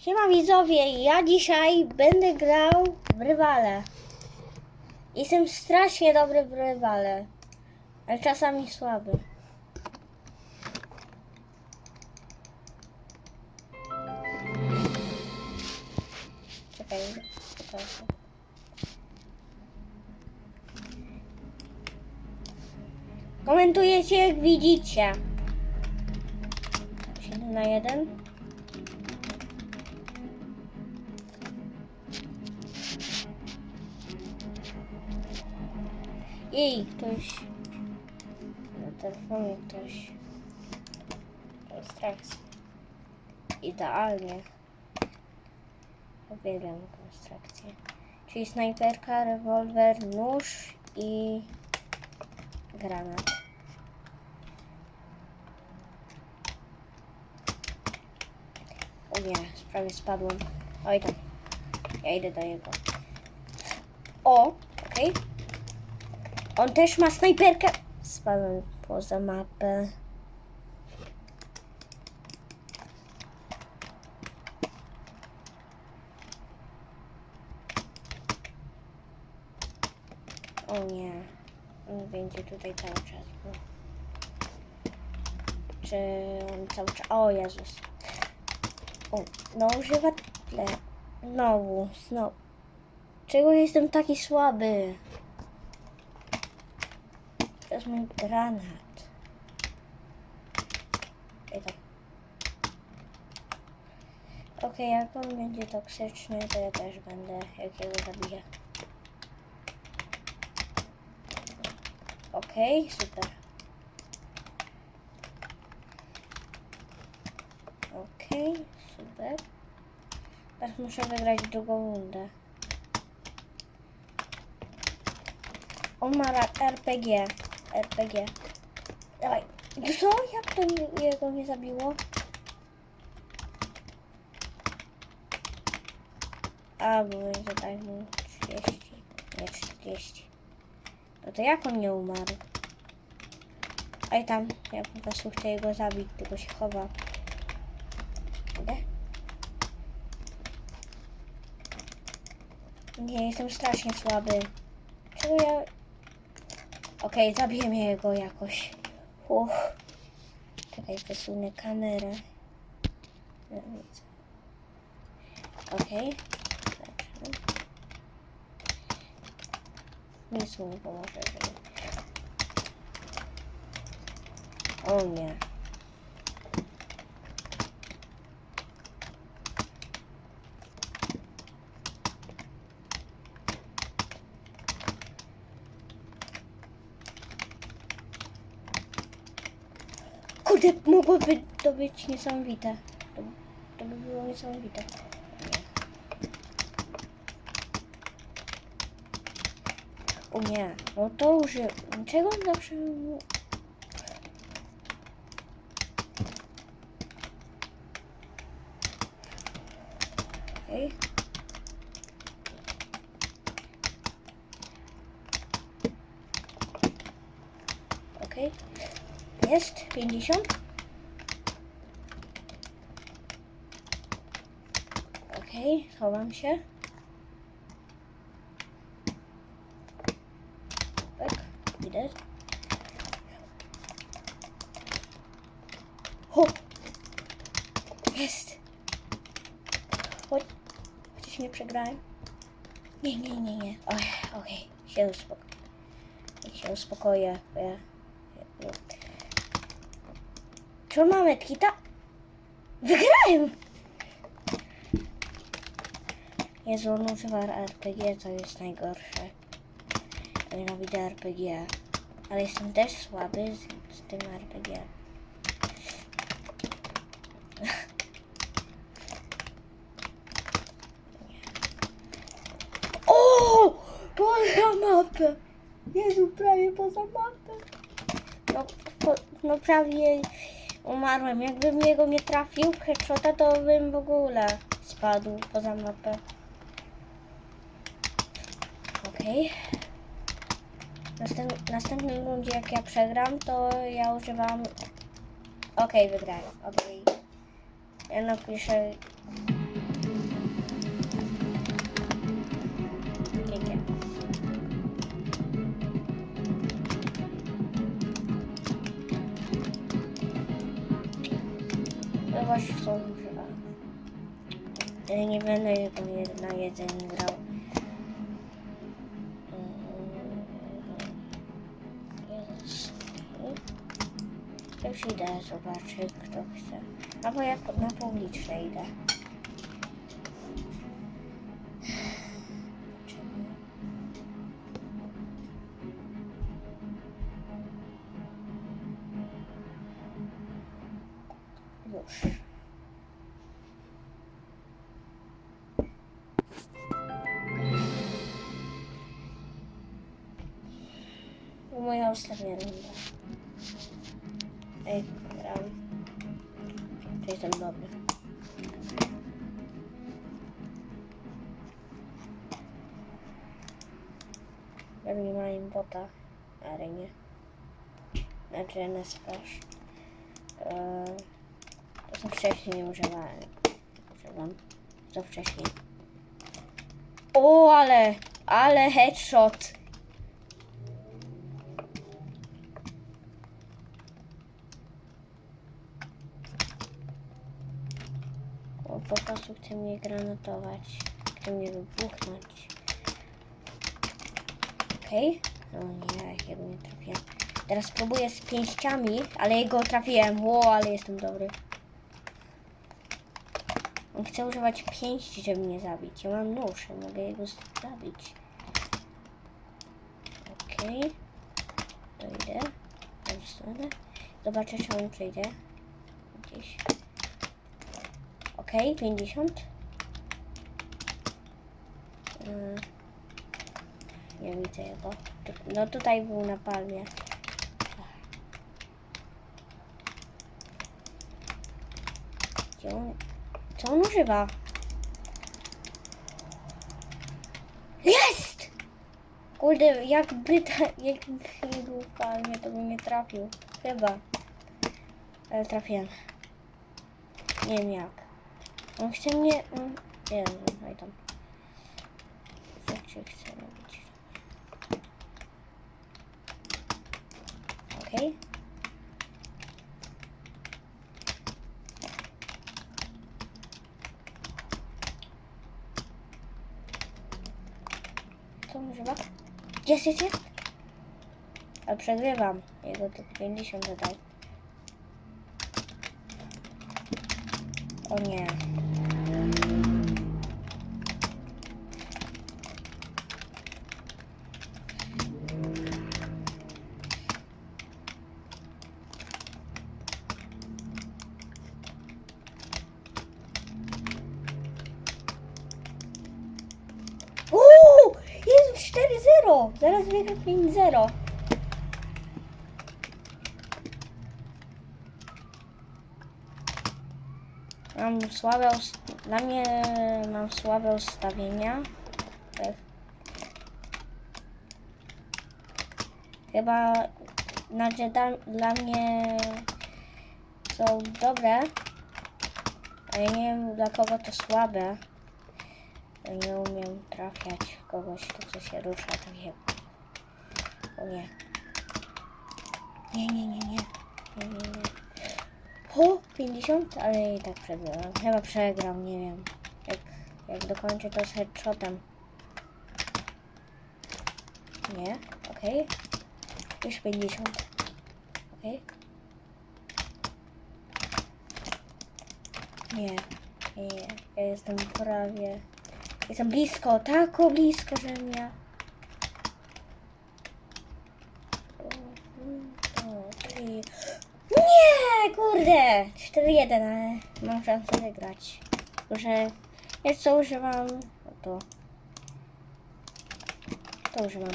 Siema widzowie, ja dzisiaj będę grał w rywale. Jestem strasznie dobry w rywale, ale czasami słaby. Czekaj. Komentujecie jak widzicie. 7 na 1. Jej, ktoś. Na telefonie ktoś. Konstrukcja. Idealnie. Uwielbiam konstrukcję. Czyli snajperka, rewolwer, nóż i granat. O nie, prawie spadłem. Oj tam. Ja idę do niego. O, okej. On też ma snajperkę. Spadłem poza mapę. O nie. On będzie tutaj cały czas. Czy on cały czas... O Jezus. O, no używa tle. Znowu, znowu. Czego jestem taki słaby? Mój granat. Ej, tak. Okej, jak on będzie toksyczny, to ja też będę, jak jego zabiję. Okej, super. Okej, super. Teraz muszę wygrać drugą rundę. On ma RPG. RPG. Dawaj. Co? Jak to jego nie zabiło? A, bo tak mu 30. Nie, 40. No to jak on nie umarł? Ej tam, ja po prostu chcę jego zabić, tylko się chowa. Idę? Nie, jestem strasznie słaby. Czego ja... Okej, zabiję jego jakoś. Uff. Czekaj, wysunę kamerę. No nic. Okej. Dobrze. Nic mu nie pomoże, żeby... O nie. Kurde, mogłoby to być niesamowite. To, to by było niesamowite. O nie, no to uży... Czego on zawsze... Okej. Okej. Jest 50. Okej, chowam się. Tak, widać. Ho! Jest! Chodź. Chociaż nie przegrałem. Nie, nie, nie, nie. Okej, się uspokoję. Się uspokoję, bo ja- czy on ma medkita? Wygrałem! Jezu, on używa RPG, to jest najgorsze. Nienawidzę RPG. Ale jestem też słaby z, z tym RPG. O! Poza mapę! Jezu, prawie poza mapę. No, po, no prawie umarłem. Jakbym jego nie trafił w headshota, to bym w ogóle spadł poza mapę. Okej. Następ, następnym rundzie, jak ja przegram, to ja używam... Okej, wygrałem. Okej. Ja napiszę nie będę jego je- na jedzeniu grał. Mm. Już idę zobaczyć, kto chce. Albo jak na publiczne idę. Moja ostatnia runda. Ej, gram. To jestem dobry. Pewnie mają bota na arenie. Znaczy na splash. Eee, to co wcześniej używałem. Używam. Co wcześniej. O, ale, ale headshot. O, po prostu chce mnie granatować. Chce mnie wybuchnąć. Okej. No nie, jego nie trafiłem. Teraz spróbuję z pięściami, ale jego trafiłem. Ło, ale jestem dobry. On chce używać pięści, żeby mnie zabić. Ja mam nóż, ja mogę jego zabić. Okej. To idę. Zobaczę, czy on przyjdzie. Gdzieś. Okej, 50. Yy, Nie widzę jego. No tutaj był na palmie. Gdzie on? Co on używa? Jest! Kurde, jakby, ta, jakby był w palmie, to bym nie trafił. Chyba. Ale trafiłem. Nie wiem jak. On chce mnie... Nie wiem, no i tam. Co cię chce robić? Okej. On używa? Jest, jest, jest! Ale przegrywam. Jego to 50 dodał. O nie. 4-0! Zaraz wygra 5-0. Mam słabe Dla mnie mam słabe ustawienia. Tak. Chyba znaczy da, dla mnie są dobre, ale nie wiem dla kogo to słabe. Nie umiem trafiać kogoś, to co się rusza tak jak... O nie. Nie, nie, nie, nie. Nie, nie, nie. O, 50, ale i tak przegrałem. Chyba przegram, nie wiem. Jak, jak dokończę to z headshotem. Nie, okej. Już 50. Okej. Nie, nie, nie. Ja jestem prawie... Jestem blisko, tak blisko, że mnie... Nie, kurde! 4-1, ale mam szansę wygrać. Że jest co używam, no to... To używam.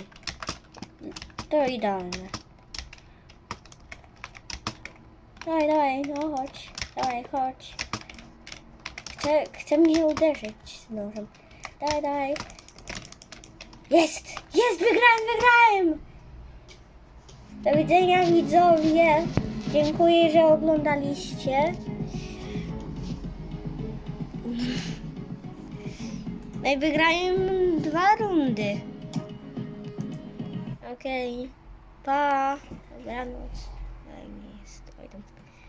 To idealne. Dawaj, dawaj, no chodź. Dawaj, chodź. Chcę, chcę mnie uderzyć z nożem. Dawaj, dawaj. Jest! Jest! Wygrałem, wygrałem! Do widzenia widzowie. Dziękuję, że oglądaliście. No i wygrałem dwa rundy. Okej. Pa. Dobranoc.